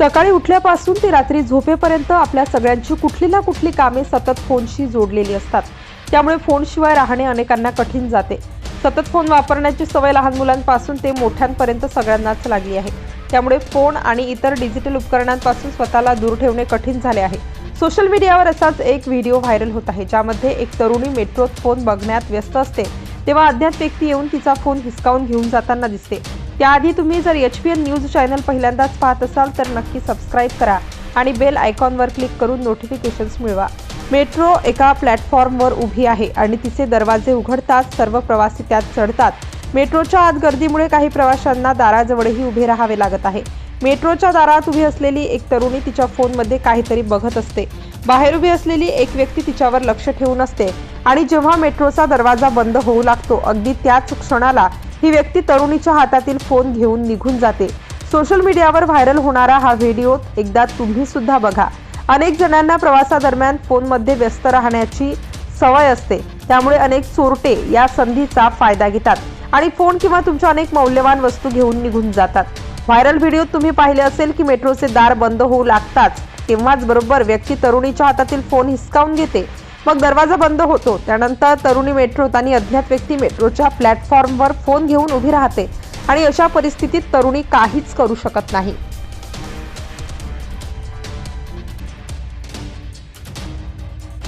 सकाळी उठल्यापासून ते रात्री झोपेपर्यंत आपल्या सगळ्यांची कुठली ना कुठली कामे सतत फोनशी जोडलेली असतात. त्यामुळे फोनशिवाय राहणे अनेकांना कठीण जाते. सतत फोन वापरण्याची सवय लहान मुलांपासून ते मोठ्यांपर्यंत सगळ्यांनाच लागली आहे. त्यामुळे फोन आणि इतर डिजिटल उपकरणांपासून स्वतःला दूर ठेवणे कठीण झाले आहे. सोशल मीडियावर असाच एक व्हिडिओ व्हायरल होत आहे ज्यामध्ये एक तरुणी मेट्रोत फोन बघण्यात व्यस्त असते. तेव्हा अज्ञात व्यक्ती येऊन तिचा फोन हिसकावून घेऊन जाताना दिसते. त्याआधी तुम्ही जर H P N news channel पहिल्यांदाच पाहत असाल तर नक्की सबस्क्राईब करा आणि बेल आयकॉनवर क्लिक करून नोटिफिकेशन्स मिळवा. मेट्रो एका प्लॅटफॉर्मवर उभी आहे आणि तिचे दरवाजे उघडताच सर्व प्रवासी त्यात चढतात. मेट्रोच्या आत गर्दीमुळे काही प्रवाशांना दाराजवळही उभे राहावे लागत आहे. मेट्रोच्या दारात उभी असलेली एक तरुणी तिच्या फोनमध्ये काहीतरी बघत असते. बाहेर उभी असलेली एक व्यक्ती तिच्यावर लक्ष ठेवून असते आणि जेव्हा मेट्रोचा दरवाजा बंद होऊ लागतो अगदी त्याच क्षणाला ही व्यक्ती तरुणीच्या हातातील फोन घेऊन निघून जाते. सोशल मीडियावर व्हायरल होणारा हा व्हिडिओ एकदा तुम्ही सुद्धा बघा. अनेक जणांना प्रवासादरम्यान फोनमध्ये व्यस्त राहण्याची सवय असते. त्यामुळे अनेक चोरटे या संधीचा फायदा घेतात आणि फोन किंवा तुमच्या अनेक मौल्यवान वस्तू घेऊन निघून जातात. व्हायरल व्हिडिओ तुम्ही पाहिले असेल की मेट्रोचे दार बंद होऊ लागताच तेव्हाच बरोबर व्यक्ती तरुणीच्या हातातील फोन हिसकावून घेते. मग दरवाजा बंद होतो. त्यानंतर तरुणी मेट्रोत आणि अज्ञात व्यक्ती मेट्रोच्या प्लॅटफॉर्मवर फोन घेऊन उभी राहते आणि अशा परिस्थितीत तरुणी काहीच करू शकत नाही.